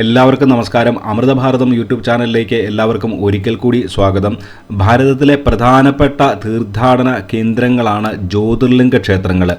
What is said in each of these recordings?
എല്ലാവർക്കും നമസ്കാരം. അമൃതഭാരതം യൂട്യൂബ് ചാനലിലേക്ക് എല്ലാവർക്കും ഒരിക്കൽ കൂടി സ്വാഗതം. ഭാരതത്തിലെ പ്രധാനപ്പെട്ട തീർത്ഥാടന കേന്ദ്രങ്ങളാണ് ജ്യോതിർലിംഗ ക്ഷേത്രങ്ങൾ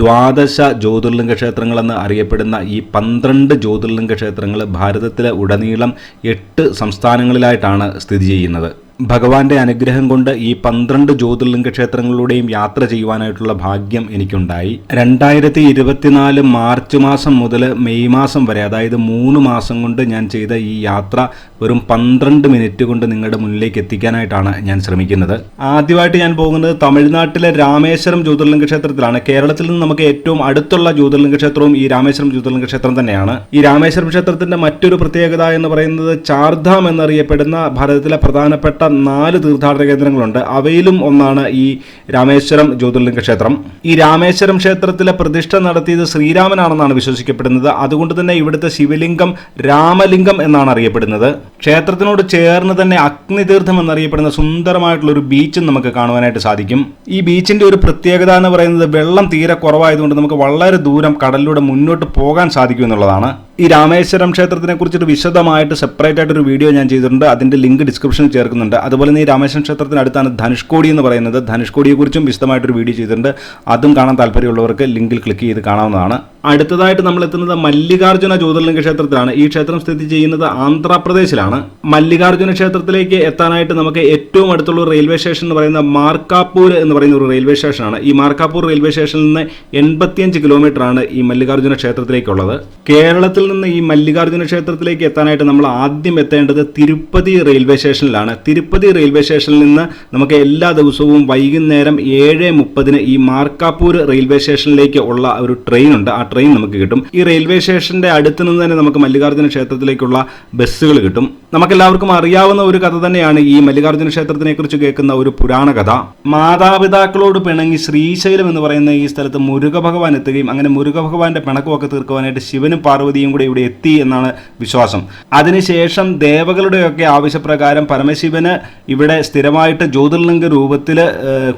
ദ്വാദശ ജ്യോതിർലിംഗ ക്ഷേത്രങ്ങളെന്ന് അറിയപ്പെടുന്ന ഈ പന്ത്രണ്ട് ജ്യോതിർലിംഗ ക്ഷേത്രങ്ങൾ ഭാരതത്തിലെ ഉടനീളം എട്ട് സംസ്ഥാനങ്ങളിലായിട്ടാണ് സ്ഥിതി ചെയ്യുന്നത്. ഭഗവാന്റെ അനുഗ്രഹം കൊണ്ട് ഈ പന്ത്രണ്ട് ജ്യോതിർലിംഗ ക്ഷേത്രങ്ങളിലൂടെയും യാത്ര ചെയ്യുവാനായിട്ടുള്ള ഭാഗ്യം എനിക്കുണ്ടായി. രണ്ടായിരത്തി ഇരുപത്തിനാല് മാർച്ച് മാസം മുതൽ മെയ് മാസം വരെ അതായത് മൂന്ന് മാസം കൊണ്ട് ഞാൻ ചെയ്ത ഈ യാത്ര വെറും പന്ത്രണ്ട് മിനിറ്റ് കൊണ്ട് നിങ്ങളുടെ മുന്നിലേക്ക് എത്തിക്കാനായിട്ടാണ് ഞാൻ ശ്രമിക്കുന്നത്. ആദ്യമായിട്ട് ഞാൻ പോകുന്നത് തമിഴ്നാട്ടിലെ രാമേശ്വരം ജ്യോതിർലിംഗ ക്ഷേത്രത്തിലാണ്. കേരളത്തിൽ നിന്ന് നമുക്ക് ഏറ്റവും അടുത്തുള്ള ജ്യോതിർലിംഗ ക്ഷേത്രവും ഈ രാമേശ്വരം ജ്യോതിർലിംഗ ക്ഷേത്രം തന്നെയാണ്. ഈ രാമേശ്വരം ക്ഷേത്രത്തിന്റെ മറ്റൊരു പ്രത്യേകത എന്ന് പറയുന്നത് ചാർധാം എന്നറിയപ്പെടുന്ന ഭാരതത്തിലെ പ്രധാനപ്പെട്ട നാല് തീർത്ഥാടന കേന്ദ്രങ്ങളുണ്ട്. അവയിലും ഒന്നാണ് ഈ രാമേശ്വരം ജ്യോതിർലിംഗ ക്ഷേത്രം. ഈ രാമേശ്വരം ക്ഷേത്രത്തിലെ പ്രതിഷ്ഠ നടത്തിയത് ശ്രീരാമനാണെന്നാണ് വിശ്വസിക്കപ്പെടുന്നത്. അതുകൊണ്ട് തന്നെ ഇവിടുത്തെ ശിവലിംഗം രാമലിംഗം എന്നാണ് അറിയപ്പെടുന്നത്. ക്ഷേത്രത്തിനോട് ചേർന്ന് തന്നെ അഗ്നിതീർത്ഥം എന്നറിയപ്പെടുന്ന സുന്ദരമായിട്ടുള്ള ഒരു ബീച്ചും നമുക്ക് കാണുവാനായിട്ട് സാധിക്കും. ഈ ബീച്ചിന്റെ ഒരു പ്രത്യേകത എന്ന് പറയുന്നത് വെള്ളം തീരെ കുറവായതുകൊണ്ട് നമുക്ക് വളരെ ദൂരം കടലിലൂടെ മുന്നോട്ട് പോകാൻ സാധിക്കും എന്നുള്ളതാണ്. ഈ രാമേശ്വരം ക്ഷേത്രത്തിനെ കുറിച്ചിട്ട് വിശദമായിട്ട് സെപ്പറേറ്റ് ആയിട്ട് ഒരു വീഡിയോ ഞാൻ ചെയ്തിട്ടുണ്ട്. അതിന്റെ ലിങ്ക് ഡിസ്ക്രിപ്ഷനിൽ ചേർക്കുന്നുണ്ട്. അതുപോലെ തന്നെ ഈ രാമേശ്വരം ക്ഷേത്രത്തിനടുത്താണ് ധനുഷ്കോടി എന്ന് പറയുന്നത്. ധനുഷ്കോടിയെക്കുറിച്ചും വിശദമായിട്ടൊരു വീഡിയോ ചെയ്തിട്ടുണ്ട്. അതും കാണാൻ താല്പര്യമുള്ളവർക്ക് ലിങ്കിൽ ക്ലിക്ക് ചെയ്ത് കാണാവുന്നതാണ്. അടുത്തതായിട്ട് നമ്മൾ എത്തുന്നത് മല്ലികാർജുന ജ്യോതിർലിംഗ ക്ഷേത്രത്തിലാണ്. ഈ ക്ഷേത്രം സ്ഥിതി ചെയ്യുന്നത് ആന്ധ്രാപ്രദേശിലാണ്. മല്ലികാർജുന ക്ഷേത്രത്തിലേക്ക് എത്താനായിട്ട് നമുക്ക് ഏറ്റവും അടുത്തുള്ള റെയിൽവേ സ്റ്റേഷൻ എന്ന് പറയുന്ന മാർക്കാപ്പൂർ എന്ന് പറയുന്ന ഒരു റെയിൽവേ സ്റ്റേഷനാണ്. ഈ മാർക്കാപ്പൂർ റെയിൽവേ സ്റ്റേഷനിൽ നിന്ന് എൺപത്തിയഞ്ച് കിലോമീറ്റർ ആണ് ഈ മല്ലികാർജുന ക്ഷേത്രത്തിലേക്കുള്ളത്. കേരളത്തിൽ നിന്ന് ഈ മല്ലികാർജുന ക്ഷേത്രത്തിലേക്ക് എത്താനായിട്ട് നമ്മൾ ആദ്യം എത്തേണ്ടത് തിരുപ്പതി റെയിൽവേ സ്റ്റേഷനിലാണ്. തിരുപ്പതി റെയിൽവേ സ്റ്റേഷനിൽ നിന്ന് നമുക്ക് എല്ലാ ദിവസവും വൈകുന്നേരം ഏഴ് മുപ്പതിന് ഈ മാർക്കാപ്പൂർ റെയിൽവേ സ്റ്റേഷനിലേക്ക് ഉള്ള ഒരു ട്രെയിൻ ഉണ്ട്. ആ ട്രെയിൻ നമുക്ക് കിട്ടും. ഈ റെയിൽവേ സ്റ്റേഷന്റെ അടുത്ത് നിന്ന് തന്നെ നമുക്ക് മല്ലികാർജുന ക്ഷേത്രത്തിലേക്കുള്ള ബസ്സുകൾ കിട്ടും. നമുക്കെല്ലാവർക്കും അറിയാവുന്ന ഒരു കഥ തന്നെയാണ് ഈ മല്ലികാർജുന ക്ഷേത്രത്തിനെ കുറിച്ച് കേൾക്കുന്ന ഒരു പുരാണ കഥ. മാതാപിതാക്കളോട് പിണങ്ങി ശ്രീശൈലം എന്ന് പറയുന്ന ഈ സ്ഥലത്ത് മുരുക ഭഗവാൻ എത്തുകയും അങ്ങനെ മുരുക ഭഗവാന്റെ പിണക്കമൊക്കെ തീർക്കുവാനായിട്ട് ശിവനും പാർവതിയും കൂടെ ഇവിടെ എത്തി എന്നാണ് വിശ്വാസം. അതിനുശേഷം ദേവകളുടെയൊക്കെ ആവശ്യപ്രകാരം പരമശിവന് ഇവിടെ സ്ഥിരമായിട്ട് ജ്യോതിർലിംഗ രൂപത്തിൽ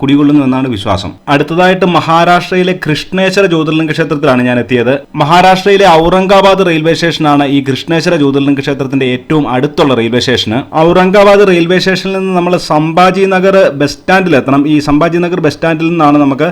കുടികൊള്ളുന്നു എന്നാണ് വിശ്വാസം. അടുത്തതായിട്ട് മഹാരാഷ്ട്രയിലെ കൃഷ്ണേശ്വര ജ്യോതിർലിംഗ ക്ഷേത്രത്തിലാണ് ഞാൻ എത്തിയത്. മഹാരാഷ്ട്രയിലെ ഔറംഗാബാദ് റെയിൽവേ സ്റ്റേഷനാണ് ഈ കൃഷ്ണേശ്വര ജ്യോതിർലിംഗ ക്ഷേത്രത്തിന്റെ ഏറ്റവും അടുത്തുള്ള റെയിൽവേ സ്റ്റേഷന്. ഔറംഗാബാദ് റെയിൽവേ സ്റ്റേഷനിൽ നിന്ന് നമ്മൾ സംഭാജി നഗർ ബസ് സ്റ്റാൻഡിൽ എത്തണം. ഈ സംഭാജി നഗർ ബസ് സ്റ്റാൻഡിൽ നിന്നാണ് നമുക്ക്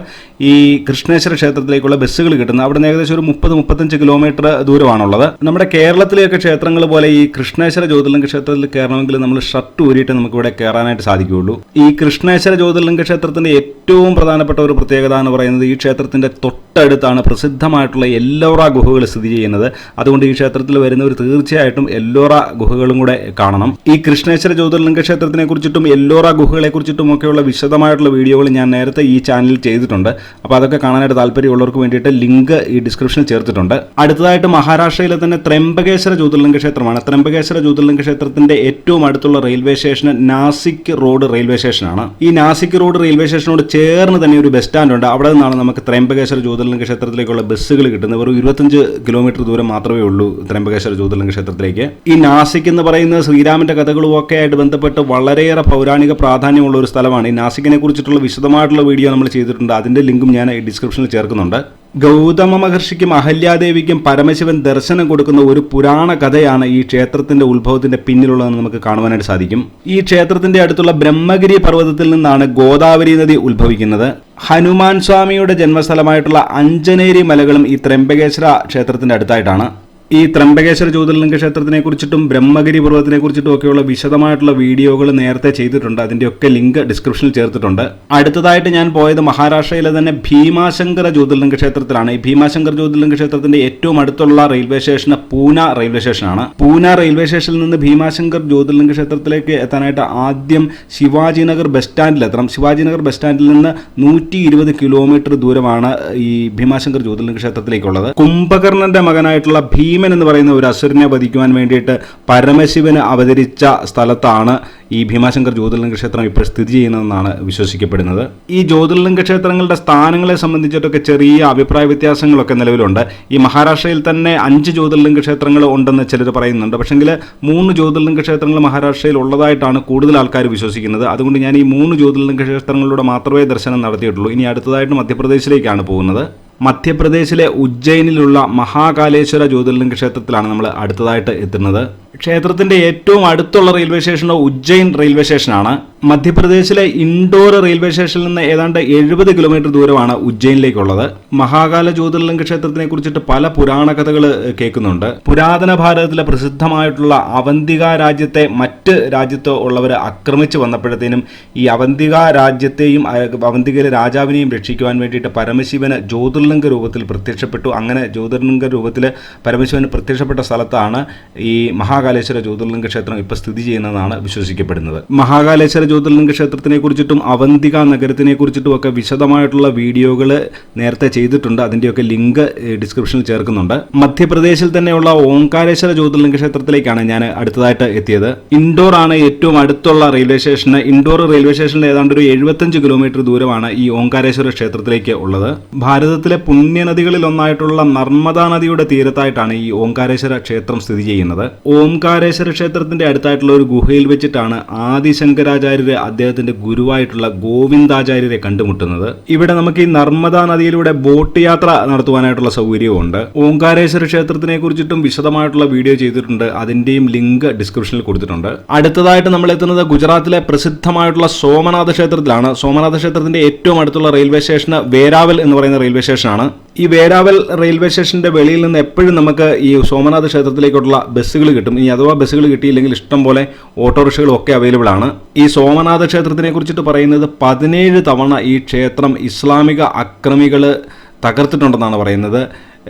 ഈ കൃഷ്ണേശ്വര ക്ഷേത്രത്തിലേക്കുള്ള ബസ്സുകൾ കിട്ടുന്നത്. അവിടെ നിന്ന് ഏകദേശം ഒരു മുപ്പത് മുപ്പത്തഞ്ച് കിലോമീറ്റർ ദൂരമാണുള്ളത്. നമ്മുടെ കേരളത്തിലെയൊക്കെ ക്ഷേത്രങ്ങൾ പോലെ ഈ കൃഷ്ണേശ്വര ജ്യോതിർലിംഗ ക്ഷേത്രത്തിൽ കയറണമെങ്കിൽ നമ്മൾ ഷർട്ട് ഊരിയിട്ട് നമുക്ക് ഇവിടെ കയറാനായിട്ട് സാധിക്കുകയുള്ളൂ. ഈ കൃഷ്ണേശ്വര ജ്യോതിർലിംഗ ക്ഷേത്രത്തിന്റെ ഏറ്റവും പ്രധാനപ്പെട്ട ഒരു പ്രത്യേകത എന്ന് പറയുന്നത് ഈ ക്ഷേത്രത്തിന്റെ തൊട്ടടുത്താണ് പ്രസിദ്ധമായിട്ടുള്ള എല്ലോറ ഗുഹകൾ സ്ഥിതി ചെയ്യുന്നത്. അതുകൊണ്ട് ഈ ക്ഷേത്രത്തിൽ വരുന്നവർ തീർച്ചയായിട്ടും എല്ലോറ ഗുഹകളും കൂടെ കാണണം. ഈ കൃഷ്ണേശ്വര ജ്യോതിർലിംഗ ക്ഷേത്രത്തിനെ കുറിച്ചിട്ടും എല്ലോറ ഗുഹകളെ കുറിച്ചിട്ടും ഒക്കെയുള്ള വിശദമായിട്ടുള്ള വീഡിയോകൾ ഞാൻ നേരത്തെ ഈ ചാനലിൽ ചെയ്തിട്ടുണ്ട്. അപ്പോൾ അതൊക്കെ കാണാനായിട്ട് താല്പര്യമുള്ളവർക്ക് വേണ്ടിയിട്ട് ലിങ്ക് ഈ ഡിസ്ക്രിപ്ഷനിൽ ചേർത്തിട്ടുണ്ട്. അടുത്തതായിട്ട് മഹാരാഷ്ട്രയിലെ തന്നെ ത്രംബകേശ്വര ജ്യോതിർലിംഗ ക്ഷേത്രമാണ്. ത്രംബകേശ്വര ജ്യോതിർലിംഗ ക്ഷേത്രത്തിന്റെ ഏറ്റവും അടുത്തുള്ള railway station Nashik road railway സ്റ്റേഷനാണ്. ഈ നാസിക് റോഡ് റെയിൽവേ സ്റ്റേഷനോട് ചേർന്ന് തന്നെ ഒരു ബസ് സ്റ്റാൻഡ് ഉണ്ട് അവിടെ നിന്നാണ് നമുക്ക് ത്രയംബകേശ്വര ജ്യോതിർലിംഗ ക്ഷേത്രത്തിലേക്കുള്ള ബസ്സുകൾ കിട്ടുന്നത്. വെറും ഇരുപത്തഞ്ച് കിലോമീറ്റർ ദൂരം മാത്രമേ ഉള്ളൂ ത്രയംബകേശ്വര ജ്യോതിർലിംഗ ക്ഷേത്രത്തിലേക്ക്. ഈ നാസിക് എന്ന് പറയുന്ന ശ്രീരാമന്റെ കഥകളും ഒക്കെ ആയിട്ട് ബന്ധപ്പെട്ട് വളരെയേറെ പൗരാണിക പ്രാധാന്യമുള്ള ഒരു സ്ഥലമാണ്. ഈ നാസിക്കിനെ കുറിച്ചിട്ടുള്ള വിശദമായിട്ടുള്ള വീഡിയോ നമ്മൾ ചെയ്തിട്ടുണ്ട്. അതിന്റെ ലിങ്കും ഞാൻ ഡിസ്ക്രിപ്ഷനിൽ ചേർക്കുന്നുണ്ട്. ഗൗതമ മഹർഷിക്കും അഹല്യാദേവിക്കും പരമശിവൻ ദർശനം കൊടുക്കുന്ന ഒരു പുരാണ കഥയാണ് ഈ ക്ഷേത്രത്തിന്റെ ഉത്ഭവത്തിന്റെ പിന്നിലുള്ളതെന്ന് നമുക്ക് കാണുവാനായിട്ട് സാധിക്കും. ഈ ക്ഷേത്രത്തിന്റെ അടുത്തുള്ള ബ്രഹ്മഗിരി പർവതത്തിൽ നിന്നാണ് ഗോദാവരി നദി ഉത്ഭവിക്കുന്നത്. ഹനുമാൻ സ്വാമിയുടെ ജന്മസ്ഥലമായിട്ടുള്ള അഞ്ജനേരി മലകളും ഈ ത്രംബകേശ്വര ക്ഷേത്രത്തിന്റെ അടുത്തായിട്ടാണ്. ഈ ത്രംബകേശ്വര ജ്യോതിർലിംഗ ക്ഷേത്രത്തിനെ കുറിച്ചിട്ടും ബ്രഹ്മഗിരി പർവതത്തിനെ കുറിച്ചിട്ടും ഒക്കെയുള്ള വിശദമായിട്ടുള്ള വീഡിയോകൾ നേരത്തെ ചെയ്തിട്ടുണ്ട്. അതിന്റെയൊക്കെ ലിങ്ക് ഡിസ്ക്രിപ്ഷനിൽ ചേർത്തിട്ടുണ്ട്. അടുത്തതായിട്ട് ഞാൻ പോയത് മഹാരാഷ്ട്രയിലെ തന്നെ ഭീമാശങ്കര ജ്യോതിർലിംഗ ക്ഷേത്രത്തിലാണ്. ഈ ഭീമാശങ്കർ ജ്യോതിർലിംഗ ക്ഷേത്രത്തിന്റെ ഏറ്റവും അടുത്തുള്ള റെയിൽവേ സ്റ്റേഷൻ പൂന റെയിൽവേ സ്റ്റേഷനാണ്. പൂന റെയിൽവേ സ്റ്റേഷനിൽ നിന്ന് ഭീമാശങ്കർ ജ്യോതിർലിംഗ ക്ഷേത്രത്തിലേക്ക് എത്താനായിട്ട് ആദ്യം ശിവാജി നഗർ ബസ് സ്റ്റാൻഡിൽ എത്തണം. ശിവാജി നഗർ ബസ് സ്റ്റാൻഡിൽ നിന്ന് നൂറ്റി ഇരുപത് കിലോമീറ്റർ ദൂരമാണ് ഈ ഭീമാശങ്കർ ജ്യോതിർലിംഗ ക്ഷേത്രത്തിലേക്കുള്ളത്. കുംഭകർണന്റെ മകനായിട്ടുള്ള ഭീമൻ എന്ന് പറയുന്ന ഒരു അസുരനെ വധിക്കുവാൻ വേണ്ടിയിട്ട് പരമശിവന് അവതരിച്ച സ്ഥലത്താണ് ഈ ഭീമാശങ്കർ ജ്യോതിർലിംഗ ക്ഷേത്രം ഇപ്പോൾ സ്ഥിതി ചെയ്യുന്നതെന്നാണ് വിശ്വസിക്കപ്പെടുന്നത്. ഈ ജ്യോതിർലിംഗ ക്ഷേത്രങ്ങളുടെ സ്ഥാനങ്ങളെ സംബന്ധിച്ചിട്ടൊക്കെ ചെറിയ അഭിപ്രായ വ്യത്യാസങ്ങളൊക്കെ നിലവിലുണ്ട്. ഈ മഹാരാഷ്ട്രയിൽ തന്നെ അഞ്ച് ജ്യോതിർലിംഗ ക്ഷേത്രങ്ങൾ ഉണ്ടെന്ന് ചിലർ പറയുന്നുണ്ട്. പക്ഷെങ്കിൽ മൂന്ന് ജ്യോതിർലിംഗ ക്ഷേത്രങ്ങൾ മഹാരാഷ്ട്രയിൽ ഉള്ളതായിട്ടാണ് കൂടുതൽ ആൾക്കാർ വിശ്വസിക്കുന്നത്. അതുകൊണ്ട് ഞാൻ ഈ മൂന്ന് ജ്യോതിർലിംഗ ക്ഷേത്രങ്ങളിലൂടെ മാത്രമേ ദർശനം നടത്തിയിട്ടുള്ളൂ. ഇനി അടുത്തതായിട്ട് മധ്യപ്രദേശിലേക്കാണ് പോകുന്നത്. മധ്യപ്രദേശിലെ ഉജ്ജയിനിലുള്ള മഹാകാലേശ്വര ജ്യോതിർലിംഗ ക്ഷേത്രത്തിലാണ് നമ്മൾ അടുത്തതായിട്ട് എത്തുന്നത്. ക്ഷേത്രത്തിന്റെ ഏറ്റവും അടുത്തുള്ള റെയിൽവേ സ്റ്റേഷനോ ഉജ്ജയിൻ റെയിൽവേ സ്റ്റേഷനാണ്. മധ്യപ്രദേശിലെ ഇൻഡോർ റെയിൽവേ സ്റ്റേഷനിൽ നിന്ന് ഏതാണ്ട് എഴുപത് കിലോമീറ്റർ ദൂരമാണ് ഉജ്ജയിനിലേക്കുള്ളത്. മഹാകാല ജ്യോതിർലിംഗ ക്ഷേത്രത്തിനെ കുറിച്ചിട്ട് പല പുരാണ കഥകൾ കേൾക്കുന്നുണ്ട്. പുരാതന ഭാരതത്തിലെ പ്രസിദ്ധമായിട്ടുള്ള അവന്തിക രാജ്യത്തെ മറ്റ് രാജ്യത്തോ ഉള്ളവർ ആക്രമിച്ചു വന്നപ്പോഴത്തേനും ഈ അവന്തിക രാജ്യത്തെയും അവന്തികയിലെ രാജാവിനെയും രക്ഷിക്കുവാൻ വേണ്ടിയിട്ട് പരമശിവന് ജ്യോതിർലിംഗ രൂപത്തിൽ പ്രത്യക്ഷപ്പെട്ടു. അങ്ങനെ ജ്യോതിർലിംഗ രൂപത്തിൽ പരമശിവന് പ്രത്യക്ഷപ്പെട്ട സ്ഥലത്താണ് ഈ മഹാകാലേശ്വര ജ്യോതിർലിംഗ ക്ഷേത്രം ഇപ്പോൾ സ്ഥിതി ചെയ്യുന്നതാണ് വിശ്വസിക്കപ്പെടുന്നത്. മഹാകാലേശ്വര ജ്യോതിർലിംഗ ക്ഷേത്രത്തിനെ കുറിച്ചിട്ടും അവന്തിക നഗരത്തിനെ കുറിച്ചിട്ടും ഒക്കെ വിശദമായിട്ടുള്ള വീഡിയോകൾ നേരത്തെ ചെയ്തിട്ടുണ്ട്. അതിന്റെയൊക്കെ ലിങ്ക് ഡിസ്ക്രിപ്ഷനിൽ ചേർക്കുന്നുണ്ട്. മധ്യപ്രദേശിൽ തന്നെയുള്ള ഓംകാരേശ്വര ജ്യോതിർലിംഗ ക്ഷേത്രത്തിലേക്കാണ് ഞാൻ അടുത്തതായിട്ട് എത്തിയത്. ഇൻഡോർ ആണ് ഏറ്റവും അടുത്തുള്ള റെയിൽവേ സ്റ്റേഷന് ഇൻഡോർ റെയിൽവേ സ്റ്റേഷനിൽ ഏതാണ്ട് ഒരു എഴുപത്തഞ്ച് കിലോമീറ്റർ ദൂരമാണ് ഈ ഓംകാരേശ്വര ക്ഷേത്രത്തിലേക്ക് ഉള്ളത്. ഭാരതത്തിലെ പുണ്യനദികളിൽ ഒന്നായിട്ടുള്ള നർമ്മദാ നദിയുടെ തീരത്തായിട്ടാണ് ഈ ഓംകാരേശ്വര ക്ഷേത്രം സ്ഥിതി ചെയ്യുന്നത്. ഓംകാരേശ്വര ക്ഷേത്രത്തിന്റെ അടുത്തായിട്ടുള്ള ഒരു ഗുഹയിൽ വെച്ചിട്ടാണ് ആദിശങ്കരാചാര്യര് അദ്ദേഹത്തിന്റെ ഗുരുവായിട്ടുള്ള ഗോവിന്ദാചാര്യരെ കണ്ടുമുട്ടുന്നത്. ഇവിടെ നമുക്ക് ഈ നർമ്മദാ നദിയിലൂടെ ബോട്ട് യാത്ര നടത്തുവാനായിട്ടുള്ള സൗകര്യമുണ്ട് ഓങ്കാരേശ്വര ക്ഷേത്രത്തിനെ കുറിച്ചിട്ടും വിശദമായിട്ടുള്ള വീഡിയോ ചെയ്തിട്ടുണ്ട്. അതിന്റെയും ലിങ്ക് ഡിസ്ക്രിപ്ഷനിൽ കൊടുത്തിട്ടുണ്ട്. അടുത്തതായിട്ട് നമ്മൾ എത്തുന്നത് ഗുജറാത്തിലെ പ്രസിദ്ധമായിട്ടുള്ള സോമനാഥ ക്ഷേത്രത്തിലാണ്. സോമനാഥ ക്ഷേത്രത്തിന്റെ ഏറ്റവും അടുത്തുള്ള റെയിൽവേ സ്റ്റേഷന് വേരാവൽ എന്ന് പറയുന്ന റെയിൽവേ സ്റ്റേഷനാണ്. ഈ വേരാവൽ റെയിൽവേ സ്റ്റേഷന്റെ വെളിയിൽ നിന്ന് എപ്പോഴും നമുക്ക് ഈ സോമനാഥ ക്ഷേത്രത്തിലേക്കുള്ള ബസ്സുകൾ കിട്ടും. ഇനി അഥവാ ബസ്സുകൾ കിട്ടിയില്ലെങ്കിൽ ഇഷ്ടം പോലെ ഓട്ടോറിക്ഷകളും ഒക്കെ അവൈലബിൾ ആണ്. ഈ സോമനാഥ ക്ഷേത്രത്തിനെ കുറിച്ചിട്ട് പറയുന്നത് പതിനേഴ് തവണ ഈ ക്ഷേത്രം ഇസ്ലാമിക അക്രമികൾ തകർത്തിട്ടുണ്ടെന്നാണ് പറയുന്നത്.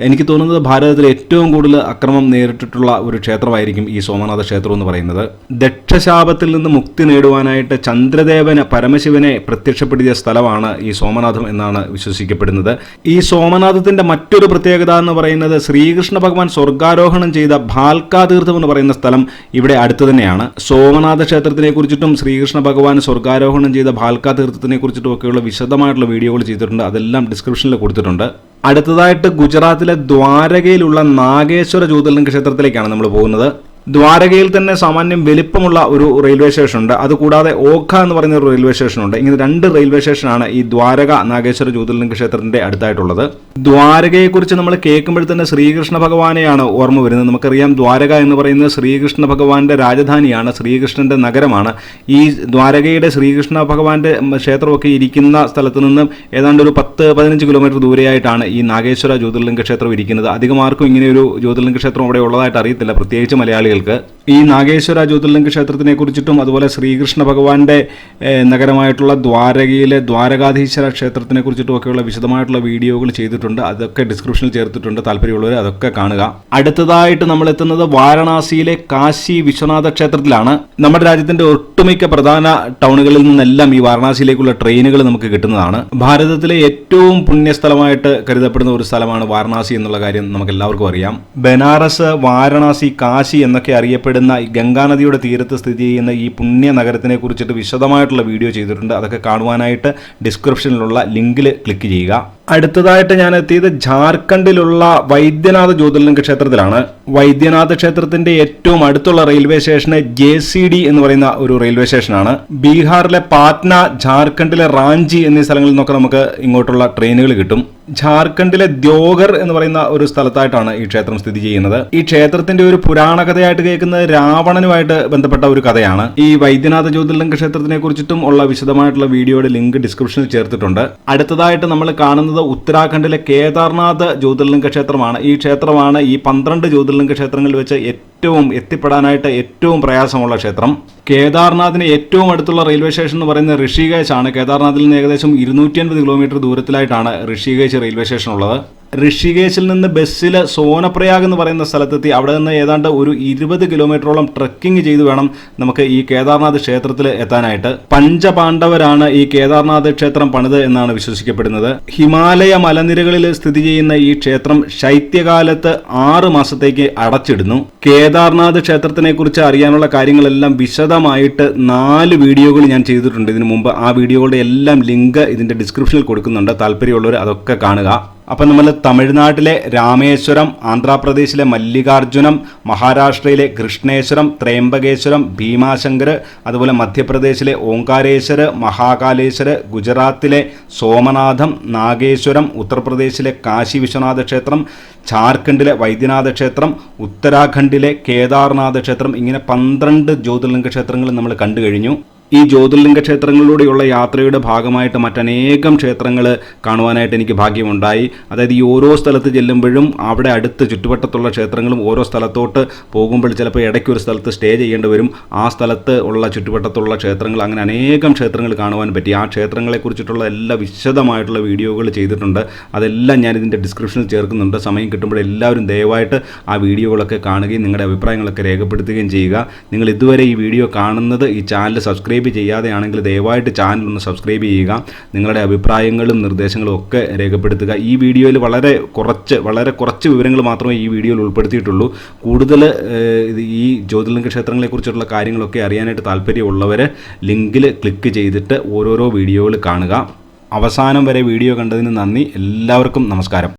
എനിക്ക് തോന്നുന്നത് ഭാരതത്തിൽ ഏറ്റവും കൂടുതൽ അക്രമം നേരിട്ടിട്ടുള്ള ഒരു ക്ഷേത്രമായിരിക്കും ഈ സോമനാഥ ക്ഷേത്രം എന്ന് പറയുന്നത്. ദക്ഷശാപത്തിൽ നിന്ന് മുക്തി നേടുവാനായിട്ട് ചന്ദ്രദേവന് പരമശിവനെ പ്രത്യക്ഷപ്പെടുത്തിയ സ്ഥലമാണ് ഈ സോമനാഥം എന്നാണ് വിശ്വസിക്കപ്പെടുന്നത്. ഈ സോമനാഥത്തിന്റെ മറ്റൊരു പ്രത്യേകത എന്ന് പറയുന്നത് ശ്രീകൃഷ്ണ ഭഗവാൻ സ്വർഗാരോഹണം ചെയ്ത ഭാൽക്കാ തീർത്ഥം എന്ന് പറയുന്ന സ്ഥലം ഇവിടെ അടുത്ത് തന്നെയാണ്. സോമനാഥ ക്ഷേത്രത്തിനെ കുറിച്ചിട്ടും ശ്രീകൃഷ്ണ ഭഗവാൻ സ്വർഗാരോഹണം ചെയ്ത ഭാൽക്കാ തീർത്ഥത്തിനെ കുറിച്ചിട്ടും ഒക്കെയുള്ള വിശദമായിട്ടുള്ള വീഡിയോകൾ ചെയ്തിട്ടുണ്ട്. അതെല്ലാം ഡിസ്ക്രിപ്ഷനിൽ കൊടുത്തിട്ടുണ്ട്. അടുത്തതായിട്ട് ഗുജറാത്തിലെ ദ്വാരകയിലുള്ള നാഗേശ്വര ജ്യോതിർലിംഗ ക്ഷേത്രത്തിലേക്കാണ് നമ്മൾ പോകുന്നത്. ദ്വാരകയിൽ തന്നെ സാമാന്യം വലിപ്പമുള്ള ഒരു റെയിൽവേ സ്റ്റേഷൻ ഉണ്ട് അതുകൂടാതെ ഓഖ എന്ന് പറയുന്ന ഒരു റെയിൽവേ സ്റ്റേഷൻ ഉണ്ട് ഇങ്ങനെ രണ്ട് റെയിൽവേ സ്റ്റേഷനാണ് ഈ ദ്വാരക നാഗേശ്വര ജ്യോതിർലിംഗ ക്ഷേത്രത്തിന്റെ അടുത്തായിട്ടുള്ളത്. ദ്വാരകയെക്കുറിച്ച് നമ്മൾ കേൾക്കുമ്പോൾ തന്നെ ശ്രീകൃഷ്ണ ഭഗവാനെയാണ് ഓർമ്മ വരുന്നത്. നമുക്കറിയാം ദ്വാരക എന്ന് പറയുന്നത് ശ്രീകൃഷ്ണ ഭഗവാന്റെ രാജധാനിയാണ് ശ്രീകൃഷ്ണന്റെ നഗരമാണ്. ഈ ദ്വാരകയുടെ ശ്രീകൃഷ്ണ ഭഗവാന്റെ ക്ഷേത്രമൊക്കെ ഇരിക്കുന്ന സ്ഥലത്ത് നിന്ന് ഏതാണ്ട് ഒരു പത്ത് പതിനഞ്ച് കിലോമീറ്റർ ദൂരെയായിട്ടാണ് ഈ നാഗേശ്വര ജ്യോതിർലിംഗ ക്ഷേത്രം ഇരിക്കുന്നത്. അധികം ആർക്കും ഇങ്ങനെ ഒരു ജ്യോതിർലിംഗ ക്ഷേത്രം അവിടെ ഉള്ളതായിട്ട് അറിയത്തില്ല. പ്രത്യേകിച്ച് മലയാളികൾക്ക് ഈ നാഗേശ്വര ജ്യോതിർലിംഗ ക്ഷേത്രത്തിനെ കുറിച്ചിട്ടും അതുപോലെ ശ്രീകൃഷ്ണ ഭഗവാന്റെ നഗരമായിട്ടുള്ള ദ്വാരകയിലെ ദ്വാരകാധീശ്വര ക്ഷേത്രത്തിനെ കുറിച്ചിട്ടും ഒക്കെയുള്ള വിശദമായിട്ടുള്ള വീഡിയോകൾ ചെയ്തിട്ടുണ്ട്. അതൊക്കെ ഡിസ്ക്രിപ്ഷനിൽ ചേർത്തിട്ടുണ്ട്. താല്പര്യമുള്ളവർ അതൊക്കെ കാണുക. അടുത്തതായിട്ട് നമ്മൾ എത്തുന്നത് വാരണാസിയിലെ കാശി വിശ്വനാഥ ക്ഷേത്രത്തിലാണ്. നമ്മുടെ രാജ്യത്തിന്റെ ഒട്ടുമിക്ക പ്രധാന ടൗണുകളിൽ നിന്നെല്ലാം ഈ വാരണാസിയിലേക്കുള്ള ട്രെയിനുകൾ നമുക്ക് കിട്ടുന്നതാണ്. ഭാരതത്തിലെ ഏറ്റവും പുണ്യസ്ഥലമായിട്ട് കരുതപ്പെടുന്ന ഒരു സ്ഥലമാണ് വാരണാസി എന്നുള്ള കാര്യം നമുക്ക് എല്ലാവർക്കും അറിയാം. ബനാറസ് വാരണാസി കാശി എന്നൊക്കെ അറിയപ്പെടുന്ന ഈ ഗംഗാനദിയുടെ തീരത്ത് സ്ഥിതി ചെയ്യുന്ന ഈ പുണ്യ നഗരത്തിനെ കുറിച്ചിട്ട് വിശദമായിട്ടുള്ള വീഡിയോ ചെയ്തിട്ടുണ്ട്. അതൊക്കെ കാണുവാനായിട്ട് ഡിസ്ക്രിപ്ഷനിലുള്ള ലിങ്കിൽ ക്ലിക്ക് ചെയ്യുക. അടുത്തതായിട്ട് ഞാൻ എത്തിയത് ജാർഖണ്ഡിലുള്ള വൈദ്യനാഥ ജ്യോതിർലിംഗ ക്ഷേത്രത്തിലാണ്. വൈദ്യനാഥ ക്ഷേത്രത്തിന്റെ ഏറ്റവും അടുത്തുള്ള റെയിൽവേ സ്റ്റേഷന് ജെ സി ഡി എന്ന് പറയുന്ന ഒരു റെയിൽവേ സ്റ്റേഷനാണ്. ബീഹാറിലെ പാറ്റ്ന ജാർഖണ്ഡിലെ റാഞ്ചി എന്നീ സ്ഥലങ്ങളിൽ നിന്നൊക്കെ നമുക്ക് ഇങ്ങോട്ടുള്ള ട്രെയിനുകൾ കിട്ടും. ജാർഖണ്ഡിലെ ദ്യോഗർ എന്ന് പറയുന്ന ഒരു സ്ഥലത്തായിട്ടാണ് ഈ ക്ഷേത്രം സ്ഥിതി ചെയ്യുന്നത്. ഈ ക്ഷേത്രത്തിന്റെ ഒരു പുരാണ കഥയായിട്ട് കേൾക്കുന്നത് രാവണനുമായിട്ട് ബന്ധപ്പെട്ട ഒരു കഥയാണ്. ഈ വൈദ്യനാഥ ജ്യോതിർലിംഗ ക്ഷേത്രത്തിനെ കുറിച്ചിട്ടും ഉള്ള വിശദമായിട്ടുള്ള വീഡിയോയുടെ ലിങ്ക് ഡിസ്ക്രിപ്ഷനിൽ ചേർത്തിട്ടുണ്ട്. അടുത്തതായിട്ട് നമ്മൾ കാണുന്നത് ഉത്തരാഖണ്ഡിലെ കേദാർനാഥ് ജ്യോതിർലിംഗ ക്ഷേത്രമാണ്. ഈ ക്ഷേത്രമാണ് ഈ പന്ത്രണ്ട് ജ്യോതിർലിംഗ ക്ഷേത്രങ്ങളിൽ വെച്ച് ഏറ്റവും എത്തിപ്പെടാനായിട്ട് ഏറ്റവും പ്രയാസമുള്ള ക്ഷേത്രം. കേദാർനാഥിന് ഏറ്റവും അടുത്തുള്ള റെയിൽവേ സ്റ്റേഷൻ എന്ന് പറയുന്നത് ഋഷികേശ് ആണ് കേദാർനാഥിൽ നിന്ന് ഏകദേശം ഇരുന്നൂറ്റി അൻപത് കിലോമീറ്റർ ദൂരത്തിലായിട്ടാണ് ഋഷികേശ് റെയിൽവേ സ്റ്റേഷൻ ഉള്ളത്. ഋഷികേശിൽ നിന്ന് ബസ്സിൽ സോനപ്രയാഗ് എന്ന് പറയുന്ന സ്ഥലത്തെത്തി. അവിടെ നിന്ന് ഏതാണ്ട് ഒരു ഇരുപത് കിലോമീറ്ററോളം ട്രക്കിംഗ് ചെയ്തു വേണം നമുക്ക് ഈ കേദാർനാഥ് ക്ഷേത്രത്തിൽ എത്താനായിട്ട്. പഞ്ചപാണ്ഡവരാണ് ഈ കേദാർനാഥ് ക്ഷേത്രം പണിത് എന്നാണ് വിശ്വസിക്കപ്പെടുന്നത്. ഹിമാലയ മലനിരകളിൽ സ്ഥിതി ചെയ്യുന്ന ഈ ക്ഷേത്രം ശൈത്യകാലത്ത് ആറ് മാസത്തേക്ക് അടച്ചിടുന്നു. കേദാർനാഥ് ക്ഷേത്രത്തിനെ കുറിച്ച് അറിയാനുള്ള കാര്യങ്ങളെല്ലാം വിശദമായിട്ട് നാല് വീഡിയോകൾ ഞാൻ ചെയ്തിട്ടുണ്ട്. ഇതിനു മുമ്പ് ആ വീഡിയോകളുടെ എല്ലാം ലിങ്ക് ഇതിന്റെ ഡിസ്ക്രിപ്ഷനിൽ കൊടുക്കുന്നുണ്ട്. താല്പര്യമുള്ളവർ അതൊക്കെ കാണുക. അപ്പം നമ്മൾ തമിഴ്നാട്ടിലെ രാമേശ്വരം ആന്ധ്രാപ്രദേശിലെ മല്ലികാർജുനം മഹാരാഷ്ട്രയിലെ കൃഷ്ണേശ്വരം ത്രയംബകേശ്വരം ഭീമാശങ്കർ അതുപോലെ മധ്യപ്രദേശിലെ ഓങ്കാരേശ്വർ മഹാകാലേശ്വർ ഗുജറാത്തിലെ സോമനാഥം നാഗേശ്വരം ഉത്തർപ്രദേശിലെ കാശി വിശ്വനാഥ ക്ഷേത്രം ജാർഖണ്ഡിലെ വൈദ്യനാഥ ക്ഷേത്രം ഉത്തരാഖണ്ഡിലെ കേദാർനാഥ ക്ഷേത്രം ഇങ്ങനെ പന്ത്രണ്ട് ജ്യോതിർലിംഗ ക്ഷേത്രങ്ങൾ നമ്മൾ കണ്ടു കഴിഞ്ഞു. ഈ ജ്യോതിർലിംഗ ക്ഷേത്രങ്ങളിലൂടെയുള്ള യാത്രയുടെ ഭാഗമായിട്ട് മറ്റനേകം ക്ഷേത്രങ്ങൾ കാണുവാനായിട്ട് എനിക്ക് ഭാഗ്യമുണ്ടായി. അതായത് ഈ ഓരോ സ്ഥലത്ത് ചെല്ലുമ്പോഴും അവിടെ അടുത്ത് ചുറ്റുവട്ടത്തുള്ള ക്ഷേത്രങ്ങളും ഓരോ സ്ഥലത്തോട്ട് പോകുമ്പോൾ ചിലപ്പോൾ ഇടയ്ക്ക് ഒരു സ്ഥലത്ത് സ്റ്റേ ചെയ്യേണ്ടി വരും. ആ സ്ഥലത്ത് ഉള്ള ചുറ്റുവട്ടത്തുള്ള ക്ഷേത്രങ്ങൾ അങ്ങനെ അനേകം ക്ഷേത്രങ്ങൾ കാണുവാൻ പറ്റി. ആ ക്ഷേത്രങ്ങളെക്കുറിച്ചിട്ടുള്ള എല്ലാ വിശദമായിട്ടുള്ള വീഡിയോകൾ ചെയ്തിട്ടുണ്ട്. അതെല്ലാം ഞാൻ ഇതിന്റെ ഡിസ്ക്രിപ്ഷനിൽ ചേർക്കുന്നുണ്ട്. സമയം കിട്ടുമ്പോൾ എല്ലാവരും ദയവായിട്ട് ആ വീഡിയോകളൊക്കെ കാണുകയും നിങ്ങളുടെ അഭിപ്രായങ്ങളൊക്കെ രേഖപ്പെടുത്തുകയും ചെയ്യുക. നിങ്ങൾ ഇതുവരെ ഈ വീഡിയോ കാണുന്നത് ഈ ചാനൽ സബ്സ്ക്രൈബ് ചെയ്യാതെയാണെങ്കിൽ ദയവായിട്ട് ചാനൽ ഒന്ന് സബ്സ്ക്രൈബ് ചെയ്യുക. നിങ്ങളുടെ അഭിപ്രായങ്ങളും നിർദ്ദേശങ്ങളും ഒക്കെ രേഖപ്പെടുത്തുക. ഈ വീഡിയോയിൽ വളരെ കുറച്ച് വളരെ കുറച്ച് വിവരങ്ങൾ മാത്രമേ ഈ വീഡിയോയിൽ ഉൾപ്പെടുത്തിയിട്ടുള്ളൂ. കൂടുതൽ ഈ ജ്യോതിർലിംഗ ക്ഷേത്രങ്ങളെക്കുറിച്ചുള്ള കാര്യങ്ങളൊക്കെ അറിയാനായിട്ട് താല്പര്യമുള്ളവർ ലിങ്കിൽ ക്ലിക്ക് ചെയ്തിട്ട് ഓരോരോ വീഡിയോകൾ കാണുക. അവസാനം വരെ വീഡിയോ കണ്ടതിന് നന്ദി. എല്ലാവർക്കും നമസ്കാരം.